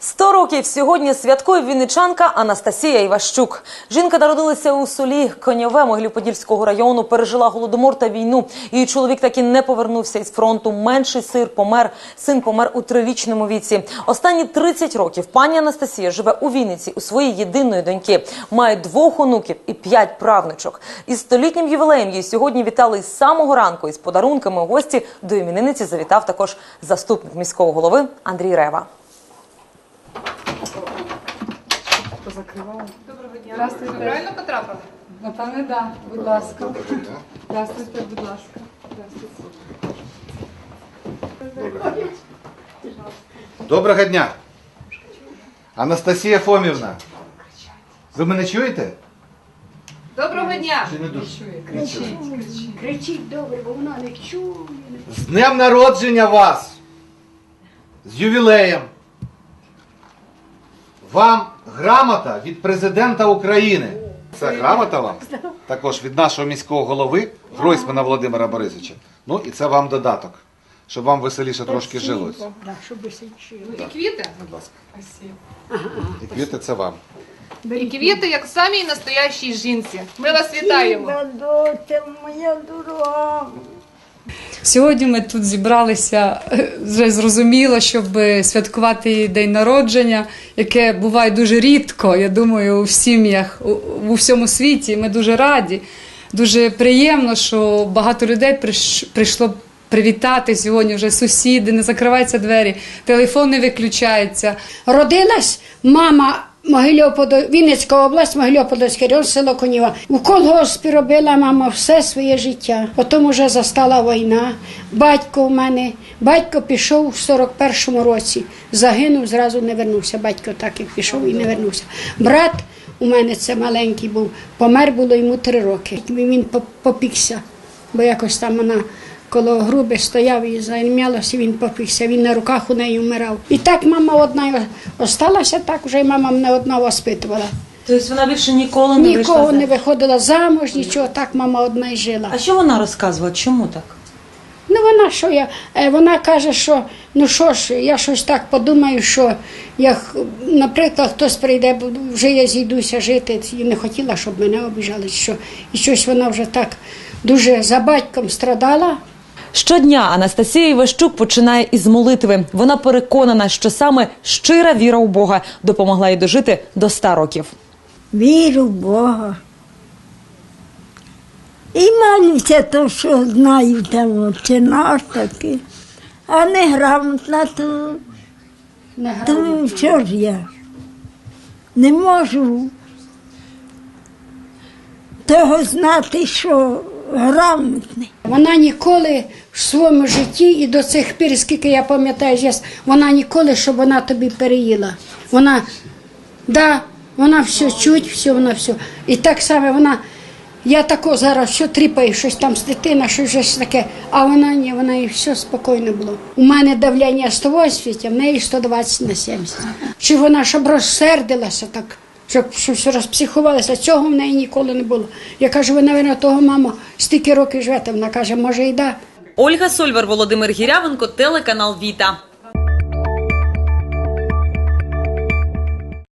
Сто років сьогодні святкує вінничанка Анастасія Іващук. Жінка народилася у селі Коньове Могилів-Подільського району, пережила голодомор та війну. Її чоловік так і не повернувся із фронту. Менший сир помер. Син помер у трирічному віці. Останні 30 років пані Анастасія живе у Вінниці у своїй єдиної доньки. Має двох онуків і п'ять правнучок. Із столітнім ювілеєм її сьогодні вітали із самого ранку. Із подарунками гості до іменинниці завітав також заступник міського голови Андрій Рева. Здравствуйте. Правильно потрапили? Напевне, да. Будь ласка. Здравствуйте, будь ласка. Здравствуйте. Доброго дня. Анастасія Фомівна. Ви мене чуєте? Доброго дня! Чи не дуже? Кричіть добре, бо вона не чує. З днем народження вас! З ювілеєм! Вам грамота від президента України. Це грамота вам? Також від нашого міського голови Гройсмана Володимира Борисовича. Ну і це вам додаток, щоб вам веселіше трошки жилось. Да, щоб. І квіти. Будь ласка. І квіти це вам. І квіти, як самій настоящій жінці. Ми вас вітаємо. Моя дорога. Сьогодні ми тут зібралися вже зрозуміло, щоб святкувати її день народження, яке буває дуже рідко, я думаю, у сім'ях у, у всьому світі. Ми дуже раді. Дуже приємно, що багато людей приш- прийшло привітати сьогодні. Вже сусіди, не закриваються двері, телефон не виключається. Родилась мама Могильоподо... Вінницька область, Могильоподольський район, село Коніва. У колгоспі робила мама все своє життя. Потім уже застала війна. Батько у мене, батько пішов у 41-му році. Загинув, зразу не вернувся. Батько так як пішов і не вернувся. Брат у мене це маленький був, помер було йому три роки. Він попікся, бо якось там вона коло груби стояв і займалося, він попікся, він на руках у неї вмирав. І так мама одна осталася, так вже й мама мене одна воспитувала. Тобто вона більше ніколи не вийшла Нікого не виходила замуж, нічого, так мама одна й жила. А що вона розказувала? Чому так? Ну вона що я, е, вона каже, що ну що ж, я щось так подумаю, що як, наприклад, хтось прийде, бо вже я зійдуся жити, і не хотіла, щоб мене обіжали, що і щось вона вже так дуже за батьком страдала. Щодня Анастасія Іващук починає із молитви. Вона переконана, що саме щира віра у Бога допомогла їй дожити до 100 років. Віру в Бога. І молюся то, що знаю там отче наш таки. А не грамотна, то, Не то що ж я? Не можу того знати, що грамотний. Вона ніколи в своєму житті і до цих пір, скільки я пам'ятаю, вона ніколи, щоб вона тобі переїла. Вона, да, вона все чуть, все, вона все. І так само вона, я тако зараз що тріпаю, щось там з дитина, щось таке, а вона ні, вона і все спокійно було. У мене давлення 180, а в неї 120 на 70. Чи вона щоб розсердилася так? Щоб щось розпсихувалася. Цього в неї ніколи не було. Я кажу, ви, мабуть, того, мама стільки років живете. Вона каже, може, і да. Ольга Сольвар, Володимир Гірявенко, телеканал Віта.